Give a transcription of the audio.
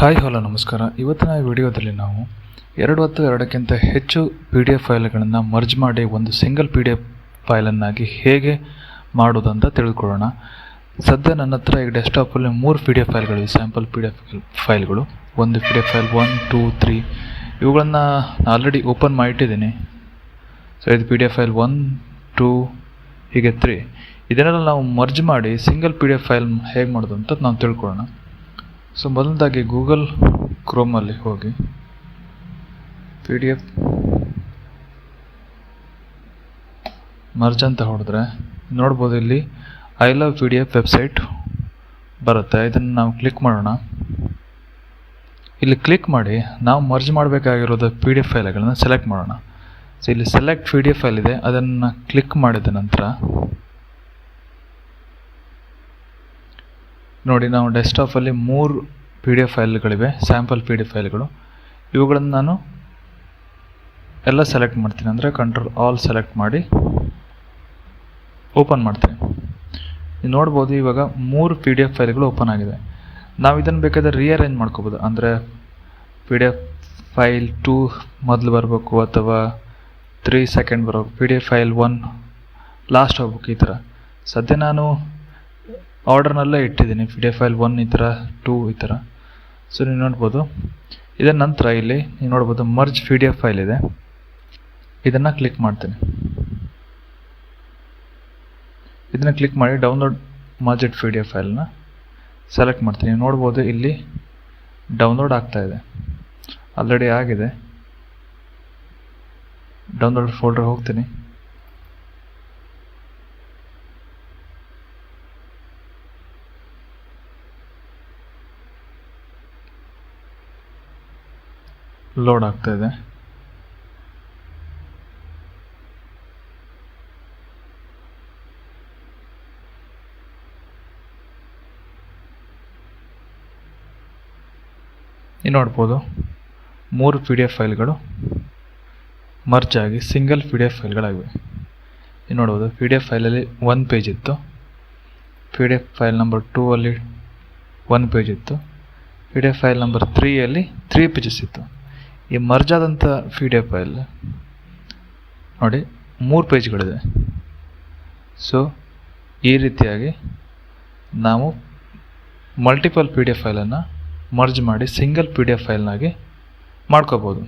Hi, hello, ನಮಸ್ಕಾರ. ಇವತ್ತಿನ ವಿಡಿಯೋದಲ್ಲಿ ನಾವು ಎರಡು ಹತ್ತು ಎರಡಕ್ಕಿಂತ ಹೆಚ್ಚು ಪಿ ಡಿ ಎಫ್ ಫೈಲ್ಗಳನ್ನು ಮರ್ಜ್ ಮಾಡಿ ಒಂದು ಸಿಂಗಲ್ ಪಿ ಡಿ ಎಫ್ ಫೈಲನ್ನಾಗಿ ಹೇಗೆ ಮಾಡೋದಂತ ತಿಳ್ಕೊಳ್ಳೋಣ. ಸದ್ಯ ನನ್ನ ಹತ್ರ ಈಗ ಡೆಸ್ಕ್ಟಾಪಲ್ಲಿ ಮೂರು ಪಿ ಡಿ ಎಫ್ ಫೈಲ್ಗಳಿವೆ. ಸ್ಯಾಂಪಲ್ ಪಿ ಡಿ ಎಫ್ ಫೈಲ್ಗಳು, ಒಂದು P D F file one, two, three. ಇವುಗಳನ್ನು ಆಲ್ರೆಡಿ ಓಪನ್ ಮಾಡಿಟ್ಟಿದ್ದೀನಿ. ಸೊ ಇದು P D F file one, two, ಹೀಗೆ ತ್ರೀ. ಇದನ್ನೆಲ್ಲ ನಾವು ಮರ್ಜ್ ಮಾಡಿ single P D F file ಹೇಗೆ ಮಾಡೋದು ಅಂತ ನಾವು ತಿಳ್ಕೊಳ್ಳೋಣ. ಸೊ ಮೊದಲದಾಗಿ ಗೂಗಲ್ ಕ್ರೋಮಲ್ಲಿ ಹೋಗಿ ಪಿ ಡಿ ಎಫ್ ಮರ್ಜ್ ಅಂತ ಹೊಡೆದ್ರೆ ನೋಡ್ಬೋದು ಇಲ್ಲಿ I love P D F website ಬರುತ್ತೆ. ಇದನ್ನು ನಾವು ಕ್ಲಿಕ್ ಮಾಡೋಣ. ಇಲ್ಲಿ ಕ್ಲಿಕ್ ಮಾಡಿ ನಾವು ಮರ್ಜ್ ಮಾಡಬೇಕಾಗಿರೋದು ಪಿ ಡಿ ಎಫ್ ಫೈಲ್ಗಳನ್ನು ಸೆಲೆಕ್ಟ್ ಮಾಡೋಣ. ಸೊ ಇಲ್ಲಿ select P D F file ಇದೆ. ಅದನ್ನು ಕ್ಲಿಕ್ ಮಾಡಿದ ನಂತರ ನೋಡಿ, ನಾವು ಡೆಸ್ಕ್ಟಾಪಲ್ಲಿ ಮೂರು ಪಿ ಡಿ ಎಫ್ ಫೈಲ್ಗಳಿವೆ ಸ್ಯಾಂಪಲ್ ಪಿ ಡಿ ಎಫ್ ಫೈಲ್ಗಳು ಇವುಗಳನ್ನು ನಾನು ಎಲ್ಲ ಸೆಲೆಕ್ಟ್ ಮಾಡ್ತೀನಿ. ಅಂದರೆ ಕಂಟ್ರೋಲ್ ಆಲ್ ಸೆಲೆಕ್ಟ್ ಮಾಡಿ ಓಪನ್ ಮಾಡ್ತೀನಿ. ನೀವು ನೋಡ್ಬೋದು, ಇವಾಗ ಮೂರು ಪಿ ಡಿ ಎಫ್ ಫೈಲ್ಗಳು ಓಪನ್ ಆಗಿದೆ. ನಾವು ಇದನ್ನು ಬೇಕಾದರೆ ರಿಅರೇಂಜ್ ಮಾಡ್ಕೋಬೋದು. ಅಂದರೆ P D F file two ಮೊದಲು ಬರಬೇಕು, ಅಥವಾ ತ್ರೀ ಸೆಕೆಂಡ್ ಬರಬೇಕು P D F file one last ಹೋಗ್ಬೇಕು, ಈ ಥರ. ಸದ್ಯ ನಾನು ಆರ್ಡರ್ನಲ್ಲೇ ಇಟ್ಟಿದ್ದೀನಿ. P D F file one ಈ ಥರ ಟೂ ಈ ಥರ ಸೊ ನೀವು ನೋಡ್ಬೋದು. ಇದರ ನಂತರ ಇಲ್ಲಿ ನೀವು ನೋಡ್ಬೋದು merge P D F file ಇದೆ. ಇದನ್ನು ಕ್ಲಿಕ್ ಮಾಡ್ತೀನಿ. ಇದನ್ನು ಕ್ಲಿಕ್ ಮಾಡಿ download merged P D F ಫೈಲನ್ನ select ಮಾಡ್ತೀನಿ. ನೀವು ನೋಡ್ಬೋದು ಇಲ್ಲಿ ಡೌನ್ಲೋಡ್ ಆಗ್ತಾ ಇದೆ. ಆಲ್ರೆಡಿ ಆಗಿದೆ. ಡೌನ್ಲೋಡ್ ಫೋಲ್ಡರ್ ಹೋಗ್ತೀನಿ. ಲೋಡ್ ಆಗ್ತಾ ಇದೆ. ನೋಡ್ಬೋದು. ಮೂರು ಪಿ ಡಿ ಎಫ್ ಫೈಲ್ಗಳು ಮರ್ಜ್ ಆಗಿ ಸಿಂಗಲ್ ಪಿ ಡಿ ಎಫ್ ಫೈಲ್ಗಳಾಗಿವೆ. ಇನ್ನು ನೋಡ್ಬೋದು. ಪಿ ಡಿ ಎಫ್ ಫೈಲಲ್ಲಿ ಒನ್ ಪೇಜ್ ಇತ್ತು. P D F file number two ಅಲ್ಲಿ ಒನ್ ಪೇಜ್ ಇತ್ತು. P D F file number ತ್ರೀಯಲ್ಲಿ three pages ಇತ್ತು. ಈ ಮರ್ಜ್ ಆದಂಥ ಪಿ ಡಿ ಎಫ್ ಫೈಲ್ ನೋಡಿ ಮೂರು ಪೇಜ್ಗಳಿದೆ ಸೊ ಈ ರೀತಿಯಾಗಿ ನಾವು ಮಲ್ಟಿಪಲ್ ಪಿ ಡಿ ಎಫ್ ಫೈಲನ್ನು ಮರ್ಜ್ ಮಾಡಿ ಸಿಂಗಲ್ ಪಿ ಡಿ ಎಫ್ ಫೈಲ್ನಾಗಿ ಮಾಡ್ಕೋಬೋದು.